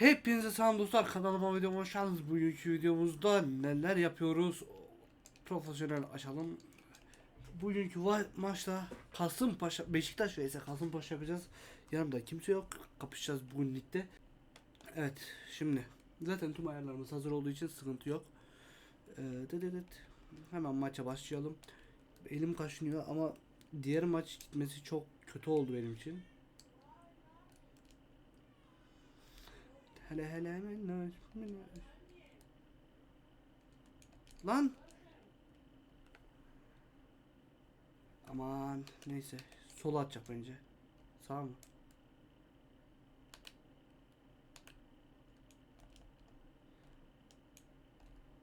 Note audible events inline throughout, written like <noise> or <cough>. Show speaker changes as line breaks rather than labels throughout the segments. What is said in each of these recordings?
Hepinize selam dostlar kanalıma videoma hoş geldiniz. Bugünkü videomuzda neler yapıyoruz? Profesyonel açalım. Bugünkü maçta Kasımpaşa, Beşiktaş vs Kasımpaşa yapacağız. Yanımda kimse yok. Kapışacağız bugün ligde. Evet şimdi zaten tüm ayarlarımız hazır olduğu için sıkıntı yok. Ee. Hemen maça başlayalım. Elim kaşınıyor ama diğer maç gitmesi çok kötü oldu benim için. Hele hele minnoş minnoş. Lan. Aman neyse. Sola atacak bence. Sağ mı?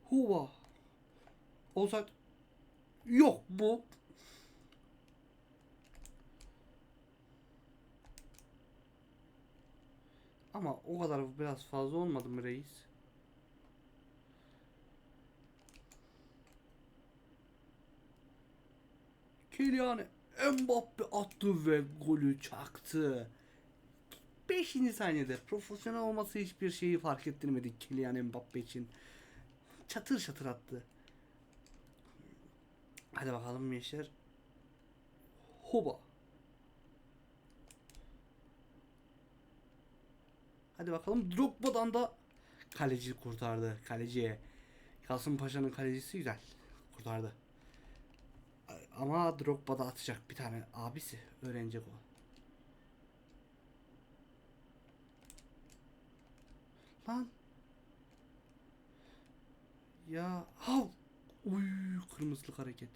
Huva. Olsak yok bu. Ama o kadar biraz fazla olmadı mı reis? Kylian Mbappe attı ve golü çaktı. 5. saniyede profesyonel olması hiçbir şeyi fark ettirmedi Kylian Mbappe için. Çatır çatır attı. Hadi bakalım gençler. Hoba. Hadi bakalım Drogba'dan da kaleci kurtardı. Kaleciye. Kasımpaşa'nın kalecisi güzel. Kurtardı. Ama Drogba da atacak bir tane abisi. Öğrenecek o. Lan. Ya hav. Uy kırmızılık hareket.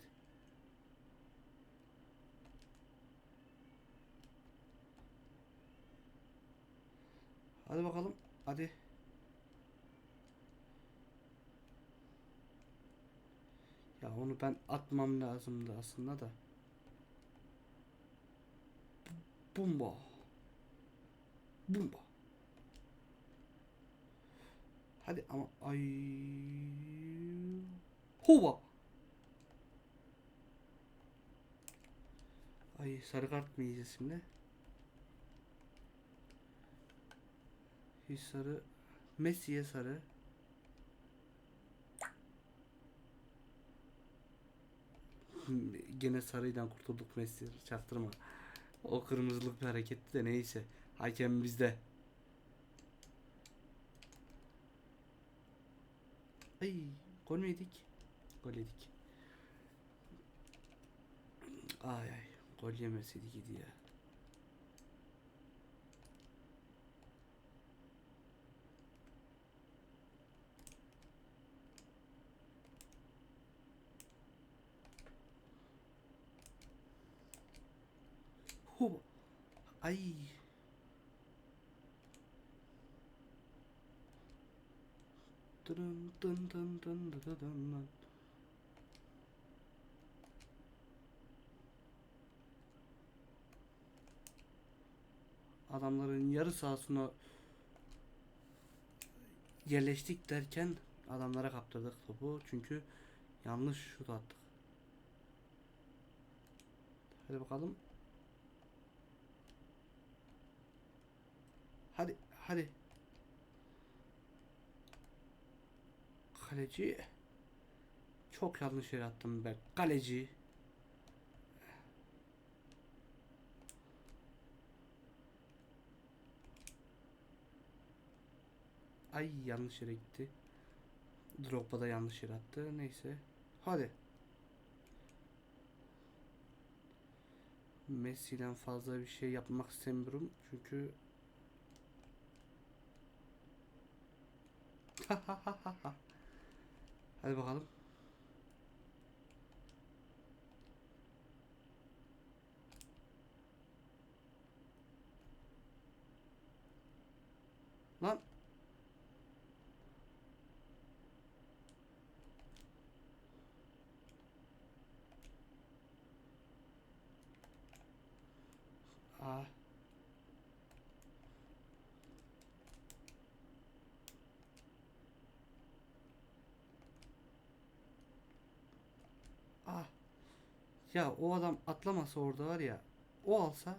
Hadi bakalım. Hadi. Ya onu ben atmam lazımdı aslında da. Bumba. Bumba. Hadi ama ay. Hova. Ay sarı kart mı yiyeceğiz şimdi? Hiç sarı. Messi'ye sarı. Gene sarıyla kurtulduk Messi. Çaktırma. O kırmızılık bir hareketti de neyse. Hakem bizde. Ay, gol mü yedik? Gol yedik. Ay ay, gol yemeseydik iyiydi ya. Hu. Ay. Adamların yarı sahasına yerleştik derken adamlara kaptırdık topu çünkü yanlış şut attık. Hadi bakalım. Hadi hadi. Kaleci. Çok yanlış yere attım ben. Kaleci. Ay yanlış yere gitti. Drogba da yanlış yere attı. Neyse. Hadi. Messi'den fazla bir şey yapmak istemiyorum. Çünkü <laughs> Hadi bakalım. Lan. Aa. Ah. Ya o adam atlamasa orada var ya. O alsa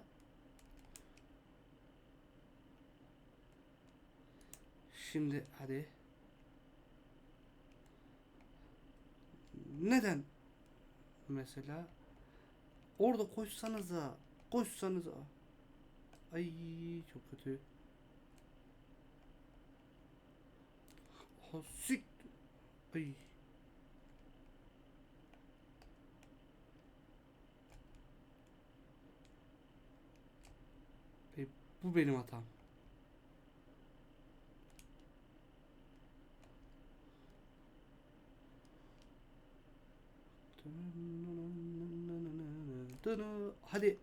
Şimdi hadi. Neden? Mesela orada koşsanıza, koşsanıza. Ay çok kötü. Ha sik. Ay. E, bu benim hatam. Hadi.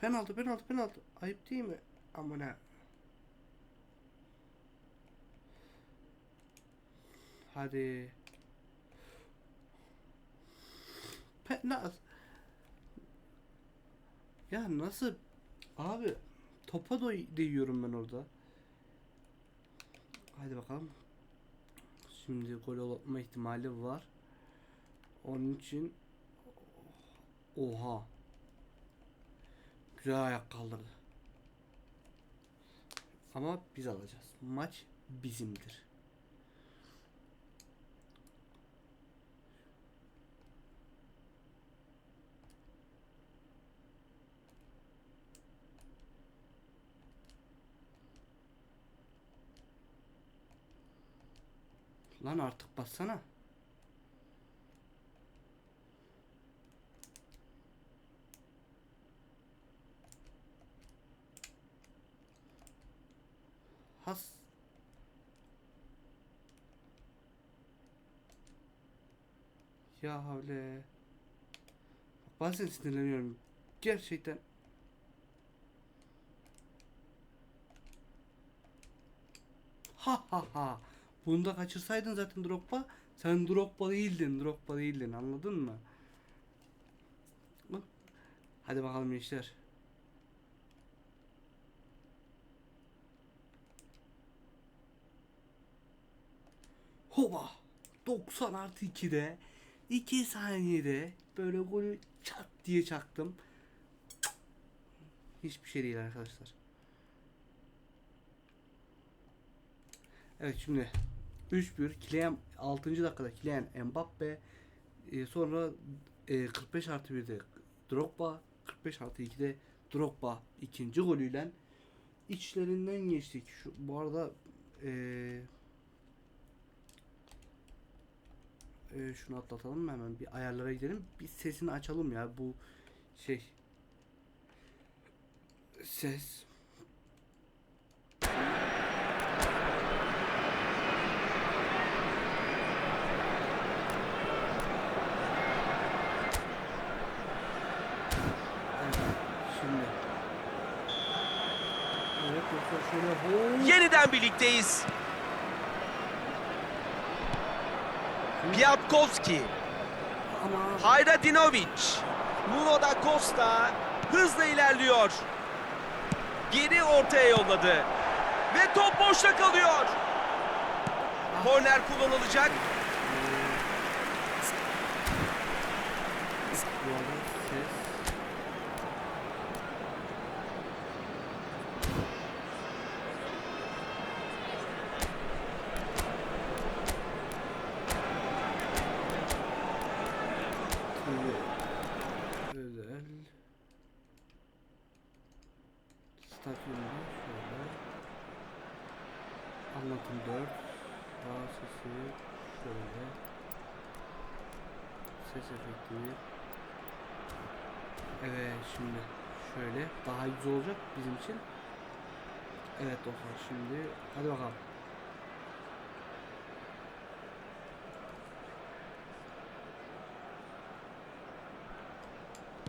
Penaltı, penaltı, penaltı. Ayıp değil mi? Ama ne? Hadi. Penaltı. Ya nasıl? Abi topa da değiyorum ben orada. Hadi bakalım. Şimdi gol olma ihtimali var. Onun için Oha. Güzel ayak kaldırdı. Ama biz alacağız. Maç bizimdir. Lan artık bassana. Has. Ya havle. Bazen sinirleniyorum. Gerçekten. Ha ha ha. Bunu da kaçırsaydın zaten Drogba. Sen Drogba değildin. Drogba değildin. Anladın mı? Hadi bakalım gençler. Hoba. 90 artı 2'de 2 saniyede böyle golü çat diye çaktım. Hiçbir şey değil arkadaşlar. Evet şimdi 3-1 Kylian 6. dakikada Kylian Mbappe e, sonra e, 45 artı 1'de Drogba 45 artı 2'de Drogba ikinci golüyle içlerinden geçtik. Şu, bu arada e, e, şunu atlatalım mı hemen bir ayarlara gidelim. Bir sesini açalım ya bu şey ses Evet, şimdi. Evet dostlar şöyle hop.
Yeniden birlikteyiz. Piatkowski, Hayradinovic, Nuno da Costa hızla ilerliyor. Geri ortaya yolladı. Ve top boşta kalıyor. Korner kullanılacak.
bu arada ses. Şimdi özel stadyumda şöyle anlatım 4 daha sesi şöyle ses efekti Evet şimdi şöyle daha güzel olacak bizim için. Evet dostlar şimdi hadi bakalım.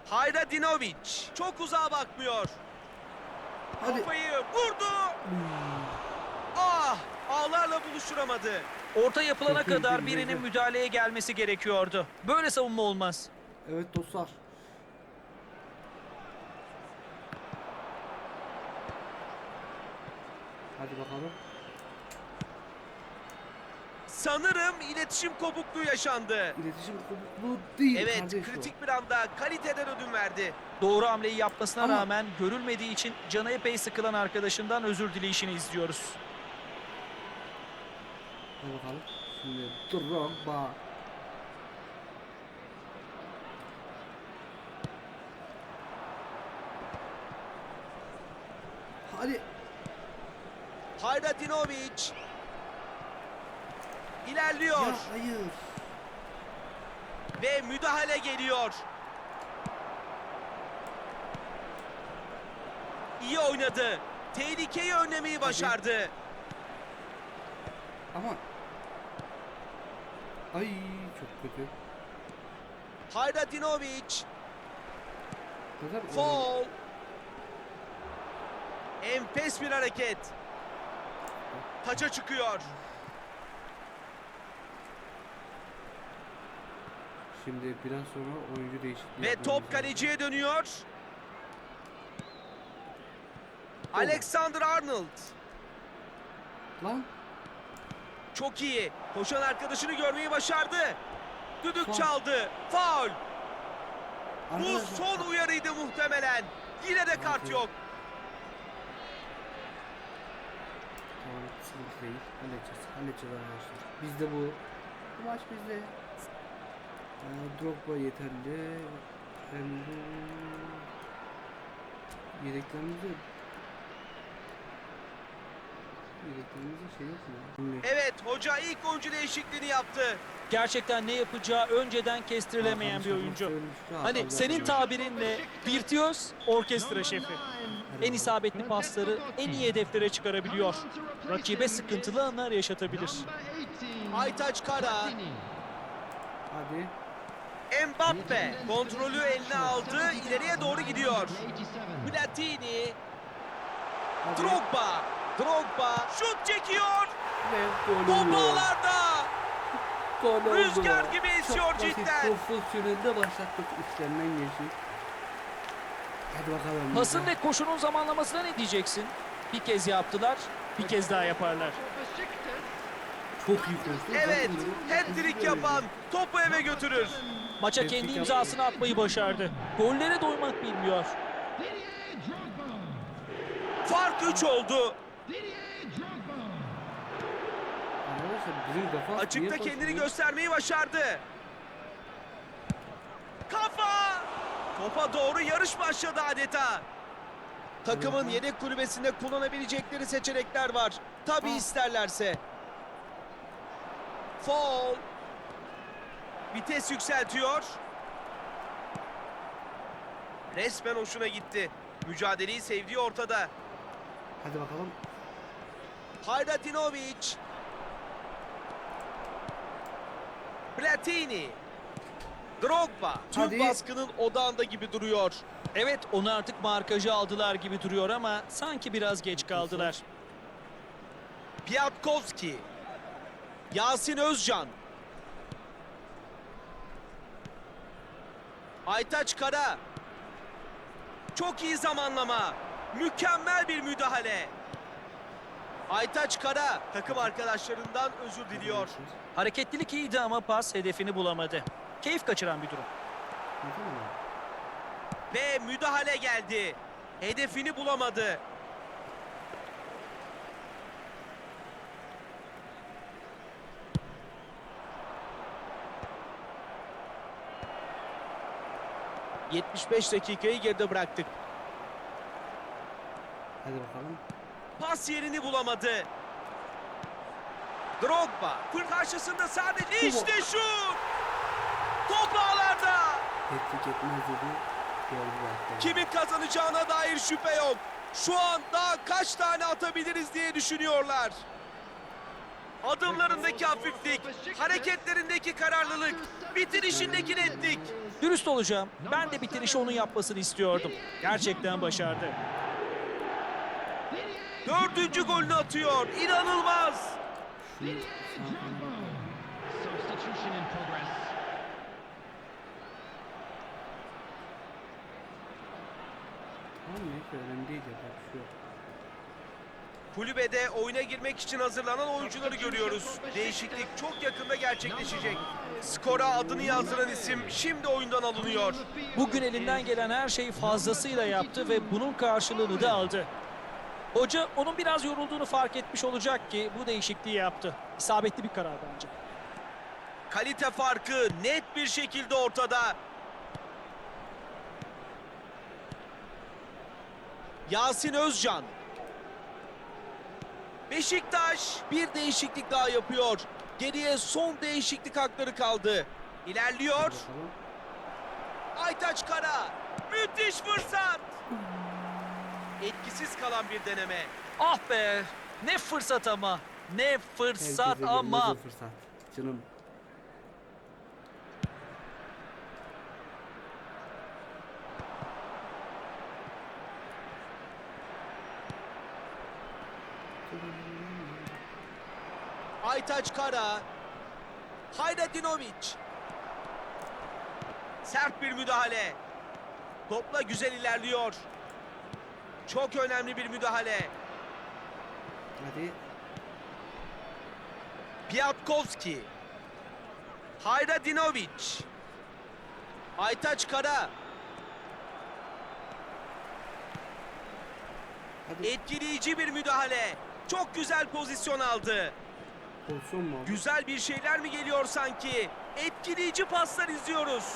Hayradinovic çok uzağa bakmıyor.
Hadi.
Kafayı vurdu. Ah ağlarla buluşturamadı.
Orta yapılana
Çok iyi
kadar
bir
birinin müdahaleye gelmesi gerekiyordu. Böyle savunma olmaz.
Evet dostlar. Hadi bakalım.
Sanırım iletişim kopukluğu yaşandı.
İletişim kopukluğu değil
Evet,
kardeş
kritik bir anda kaliteden ödün verdi.
Doğru hamleyi yapmasına
Ama-
rağmen görülmediği için canı epey sıkılan arkadaşından özür dileyişini izliyoruz.
Hadi bakalım. Şimdi Drogba. Hadi.
Hayradinovic ilerliyor
Ya hayır.
ve müdahale geliyor. İyi oynadı. Tehlikeyi önlemeyi başardı.
Ama. Ay çok kötü. Öyle-
Foul. Enfes bir hareket. Taça çıkıyor.
Şimdi biraz sonra oyuncu değişikliği
Ve top kaleciye dönüyor. Alexander Arnold.
Lan.
Çok iyi. Koşan arkadaşını görmeyi başardı. Düdük
Faul.
çaldı. Faul. Bu
Arkadaşlar-
son uyarıydı muhtemelen. Yine de kart yok.
Tamam sıkıntı değil. Halledeceğiz. Halledeceğiz arkadaşlar. Bizde bu. Bu maç bizde. Ee, Drogba yeterli. Hem de yedeklerimizde yedeklerimizde şey yok mu?
Evet hoca ilk oyuncu değişikliğini yaptı.
Gerçekten ne yapacağı önceden kestirilemeyen
Hakan
bir oyuncu. Hani senin tabirinle virtüöz orkestra şefi. En isabetli pasları en iyi hedeflere çıkarabiliyor. Rakibe sıkıntılı anlar yaşatabilir.
Aytaç Kara.
Hadi.
Mbappe kontrolü eline aldı. ileriye doğru gidiyor. Platini. Drogba. Drogba şut çekiyor.
Oldu.
Rüzgar gibi esiyor
Çok basit,
cidden.
Başlattık üstlerinden geçtik. Hadi bakalım.
Pasın ve koşunun zamanlamasına ne diyeceksin? Bir kez yaptılar, bir kez daha yaparlar.
Çok iyi koştu.
Evet, hat-trick yapan topu eve götürür.
Maça kendi imzasını atmayı başardı. Gollere doymak bilmiyor.
Fark 3 oldu. Açıkta kendini göstermeyi başardı. Kafa! Topa doğru yarış başladı adeta. Takımın yedek kulübesinde kullanabilecekleri seçenekler var. Tabii
Ah.
isterlerse. Foul. Vites yükseltiyor. Resmen hoşuna gitti. Mücadeleyi sevdiği ortada.
Hadi bakalım.
Hayradinovic. Platini. Drogba. Tüm
Hadi.
baskının odağında gibi duruyor.
Evet onu artık markajı aldılar gibi duruyor ama sanki biraz geç kaldılar.
Piatkowski. Yasin Özcan. Aytaç Kara. Çok iyi zamanlama. Mükemmel bir müdahale. Aytaç Kara takım arkadaşlarından özür diliyor.
Hareketlilik iyiydi ama pas hedefini bulamadı. Keyif kaçıran bir durum.
Ve müdahale geldi. Hedefini bulamadı. ...75 dakikayı geride bıraktık.
Hadi bakalım.
Pas yerini bulamadı. Drogba. Fır karşısında sadece... işte şut! Top ağlarda!
Tetrik etmez dedi.
Kimin kazanacağına dair şüphe yok. Şu an daha kaç tane atabiliriz diye düşünüyorlar. Adımlarındaki hafiflik, hareketlerindeki kararlılık, bitirişindeki netlik.
Dürüst olacağım. Ben de bitirişi onun yapmasını istiyordum. Gerçekten başardı.
Dördüncü golünü atıyor. İnanılmaz.
Neyse önemli değil yok.
Kulübede oyuna girmek için hazırlanan oyuncuları görüyoruz. Değişiklik çok yakında gerçekleşecek. Skora adını yazdıran isim şimdi oyundan alınıyor.
Bugün elinden gelen her şeyi fazlasıyla yaptı ve bunun karşılığını da aldı. Hoca onun biraz yorulduğunu fark etmiş olacak ki bu değişikliği yaptı. İsabetli bir karar bence.
Kalite farkı net bir şekilde ortada. Yasin Özcan. Beşiktaş bir değişiklik daha yapıyor. Geriye son değişiklik hakları kaldı. İlerliyor. Aytaç Kara. Müthiş fırsat. Etkisiz kalan bir deneme.
Ah be! Ne fırsat ama! Ne fırsat ama!
fırsat. Canım.
Aytaç Kara. Hayradinovic. Sert bir müdahale. Topla güzel ilerliyor. Çok önemli bir müdahale.
Hadi.
Piatkovski. Hayradinovic. Aytaç Kara.
Hadi.
Etkileyici bir müdahale. Çok güzel pozisyon aldı.
Pozisyon mu?
Güzel bir şeyler mi geliyor sanki? Etkileyici paslar izliyoruz.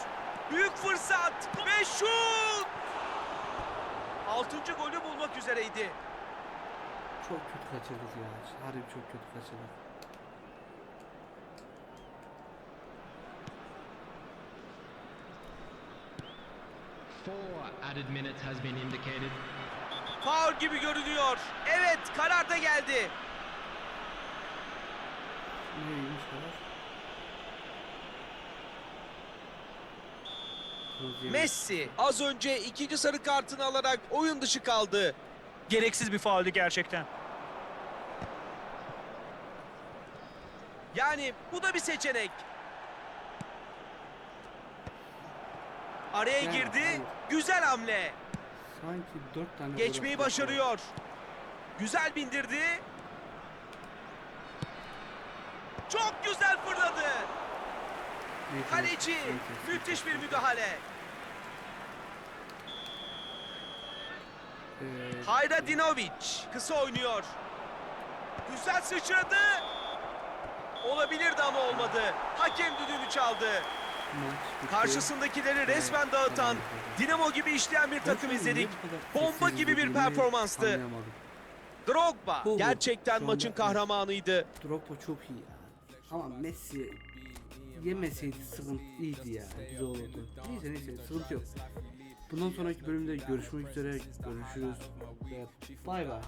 Büyük fırsat ve şut! Altıncı golü bulmak üzereydi.
Çok kötü kaçırdık ya. Harbi çok kötü kaçırdık.
Four added minutes has been indicated.
Faul gibi görünüyor. Evet karar da geldi.
Neymiş yemiş.
Messi az önce ikinci sarı kartını alarak oyun dışı kaldı.
Gereksiz bir fauldü gerçekten.
Yani bu da bir seçenek. Araya girdi. Güzel hamle.
Sanki dört tane
Geçmeyi başarıyor. Güzel bindirdi. Çok güzel fırladı. Kaleci müthiş bir müdahale.
Ee,
Hayradinovic kısa oynuyor. Güzel sıçradı. Olabilirdi ama olmadı. Hakem düdüğünü çaldı. Karşısındakileri resmen dağıtan. Dinamo gibi işleyen bir takım izledik. Bomba gibi bir performanstı. Drogba gerçekten maçın kahramanıydı.
Drogba çok iyi ya. Ama Messi yemeseydi sıkıntıydı ya. Güzel olurdu. Neyse neyse sıkıntı yok. Bundan sonraki bölümde görüşmek üzere. Görüşürüz. Bay bay.